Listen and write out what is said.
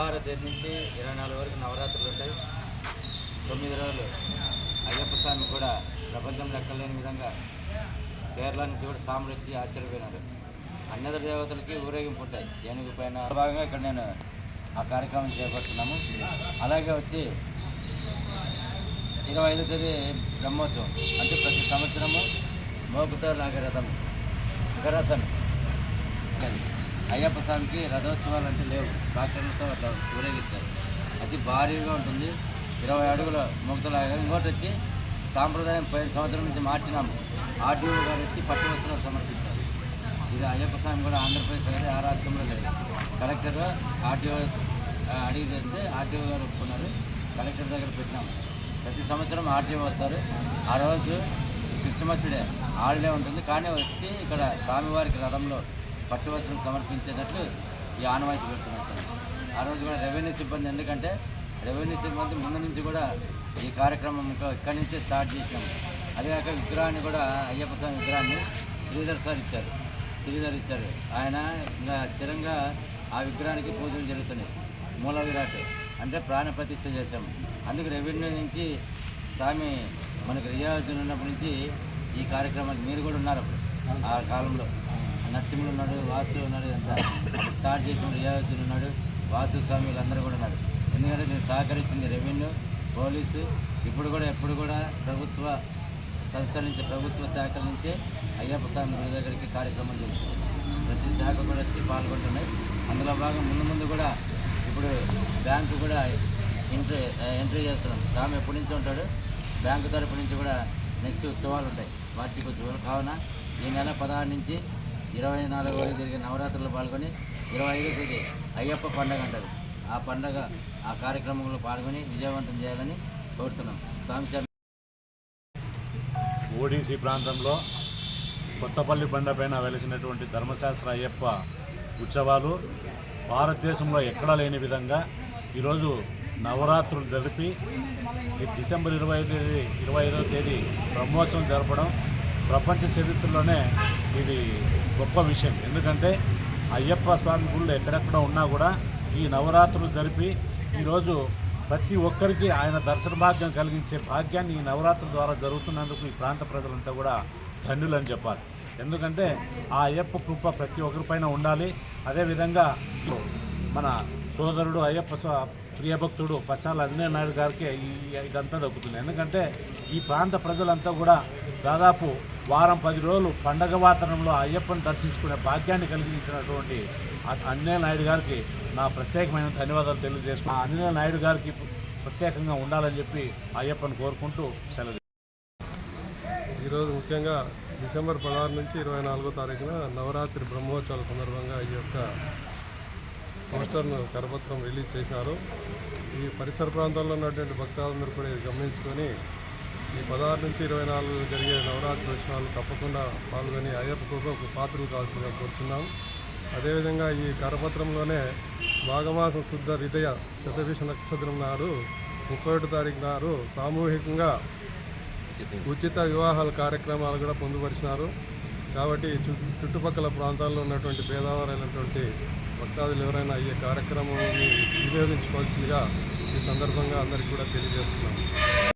పదహారు తేదీ నుంచి ఇరవై నాలుగు వరకు నవరాత్రులు ఉంటాయి. తొమ్మిది రోజులు అయ్యప్ప స్వామి కూడా ప్రపంచం లెక్కలేని విధంగా కేరళ నుంచి కూడా సాములు వచ్చి ఆశ్చర్యపోయినారు. అన్నద దేవతలకి ఊరేగింపు ఉంటాయి. ఏనుగు పైన భాగంగా ఇక్కడ నేను ఆ కార్యక్రమం చేపడుతున్నాము. అలాగే వచ్చి ఇరవై ఐదో తేదీ బ్రహ్మోత్సవం. అంటే ప్రతి సంవత్సరము మోపుతో లాగే రథం గరసన్ అయ్యప్ప స్వామికి రథోత్సవాలు అంటే లేవు. ట్రాక్టర్లతో అట్లా ఊరేగిస్తారు. అది భారీగా ఉంటుంది. ఇరవై అడుగుల మొగతలాగా ఇంకోటి వచ్చి సాంప్రదాయం పది సంవత్సరం నుంచి మార్చినాము. ఆర్డీఓ గారు వచ్చి పట్టు వస్త్రాలు సమర్పిస్తారు. ఇది అయ్యప్ప స్వామి కూడా ఆంధ్రప్రదేశ్ అనేది ఆ రాష్ట్రంలో లేదు. కలెక్టర్ ఆర్టీఓ అడిగి చేస్తే ఆర్టీఓ గారు ఒప్పుకున్నారు. కలెక్టర్ దగ్గర పెట్టినాము ప్రతి సంవత్సరం ఆర్టీఓ వస్తారు. ఆ రోజు క్రిస్మస్ డే. హాలిడే ఉంటుంది. కానీ వచ్చి ఇక్కడ స్వామివారికి రథంలో పట్టు సమర్పించేటట్లు ఈ ఆనవాయితీ పెడుతున్నాం సార్. ఆ రోజు కూడా రెవెన్యూ సిబ్బంది ఎందుకంటే రెవెన్యూ సిబ్బంది ముందు నుంచి కూడా ఈ కార్యక్రమం ఇక్కడి నుంచే స్టార్ట్ చేసినాం. అదేకాక విగ్రహాన్ని కూడా అయ్యప్ప స్వామి విగ్రహాన్ని శ్రీధర్ సార్ ఇచ్చారు. శ్రీధర్ ఇచ్చారు. ఆయన ఇంకా స్థిరంగా ఆ విగ్రహానికి పూజలు జరుగుతున్నాయి. మూల విరాట్. అంటే ప్రాణ ప్రతిష్ట చేశాం. అందుకు రెవెన్యూ నుంచి స్వామి మనకు రియాజులు ఉన్నప్పటి నుంచి ఈ కార్యక్రమానికి మీరు కూడా ఉన్నారు అప్పుడు ఆ కాలంలో. నరసింహుడు ఉన్నాడు వాసు ఉన్నాడు అంతా స్టార్ట్ చేసిన రియాజులు ఉన్నాడు వాసు స్వామి వీళ్ళందరూ కూడా ఉన్నారు. ఎందుకంటే నేను సహకరించింది రెవెన్యూ పోలీసు ఇప్పుడు కూడా ఎప్పుడు కూడా ప్రభుత్వ సంస్థల నుంచి ప్రభుత్వ శాఖల నుంచే అయ్యప్ప స్వామి గుడి దగ్గరికి కార్యక్రమం చేస్తుంది ప్రతి శాఖ కూడా వచ్చి పాల్గొంటున్నాయి. అందులో భాగం ముందు ముందు కూడా ఇప్పుడు బ్యాంకు కూడా ఎంట్రీ ఎంట్రీ చేస్తున్నాం. స్వామి ఎప్పటి నుంచి ఉంటాడు. బ్యాంకు తరపు నుంచి కూడా నెక్స్ట్ ఉత్సవాలు ఉంటాయి. వార్షిక ఉత్సవాలు కావున ఈ నెల పదహారు నుంచి ఇరవై నాలుగు వరకు జరిగే నవరాత్రులు పాల్గొని ఇరవై ఐదో తేదీ అయ్యప్ప పండగ అంటారు ఆ పండగ ఆ కార్యక్రమంలో పాల్గొని విజయవంతం చేయాలని కోరుతున్నాం. స్వామి ఓడిసి ప్రాంతంలో కొత్తపల్లి బండ పైన వెలిసినటువంటి ధర్మశాస్త్ర అయ్యప్ప ఉత్సవాలు భారతదేశంలో ఎక్కడా లేని విధంగా ఈరోజు నవరాత్రులు జరిపి ఈ డిసెంబర్ ఇరవై తేదీ ఇరవై ఐదవ తేదీ బ్రహ్మోత్సవం జరపడం ప్రపంచ చరిత్రలోనే ఇది గొప్ప విషయం. ఎందుకంటే అయ్యప్ప స్వామి గుళ్ళు ఎక్కడెక్కడ ఉన్నా కూడా ఈ నవరాత్రులు జరిపి ఈరోజు ప్రతి ఒక్కరికి ఆయన దర్శన భాగ్యం కలిగించే భాగ్యాన్ని ఈ నవరాత్రుల ద్వారా జరుగుతున్నందుకు ఈ ప్రాంత ప్రజలంతా కూడా ధన్యులని చెప్పాలి. ఎందుకంటే ఆ అయ్యప్ప కృప ప్రతి ఒక్కరిపైన ఉండాలి. అదేవిధంగా మన సోదరుడు అయ్యప్ప ప్రియభక్తుడు పచ్చాల అంజనేయ నాయుడు గారికి ఇదంతా దక్కుతుంది. ఎందుకంటే ఈ ప్రాంత ప్రజలంతా కూడా దాదాపు వారం పది రోజులు పండగ వాతావరణంలో అయ్యప్పని దర్శించుకునే భాగ్యాన్ని కలిగించినటువంటి ఆ అన్నయ్య నాయుడు గారికి నా ప్రత్యేకమైన ధన్యవాదాలు తెలియజేసుకున్నాను ఆ అన్నయ్య నాయుడు గారికి ప్రత్యేకంగా ఉండాలని చెప్పి అయ్యప్పని కోరుకుంటూ సెలవు ఈరోజు ముఖ్యంగా డిసెంబర్ పదహారు నుంచి ఇరవై నాలుగో తారీఖున నవరాత్రి బ్రహ్మోత్సవాల సందర్భంగా ఈ యొక్క పోస్టర్ను కరపత్రం రిలీజ్ చేశారు. ఈ పరిసర ప్రాంతాల్లో ఉన్నటువంటి భక్తులందరూ కూడా ఇది గమనించుకొని ఈ పదహారు నుంచి ఇరవై నాలుగు జరిగే నవరాత్రి ఉత్సవాలు తప్పకుండా పాల్గొని అయ్యప్ప కృపకు పాత్రలు కావాల్సిందిగా కోరుతున్నాం అదేవిధంగా ఈ కరపత్రంలోనే మాఘమాసం శుద్ధ హృదయ శతభిష నక్షత్రం నాడు ముప్పై ఒకటో తారీఖు నాడు సామూహికంగా ఉచిత. వివాహాల కార్యక్రమాలు కూడా పొందుపరిచినారు. కాబట్టి చు- చుట్టుపక్కల ప్రాంతాల్లో ఉన్నటువంటి పేదవారైనటువంటి భక్తాదులు ఎవరైనా ఈ కార్యక్రమాన్ని వినియోగించుకోవాల్సిందిగా ఈ సందర్భంగా అందరికీ కూడా తెలియజేస్తున్నాం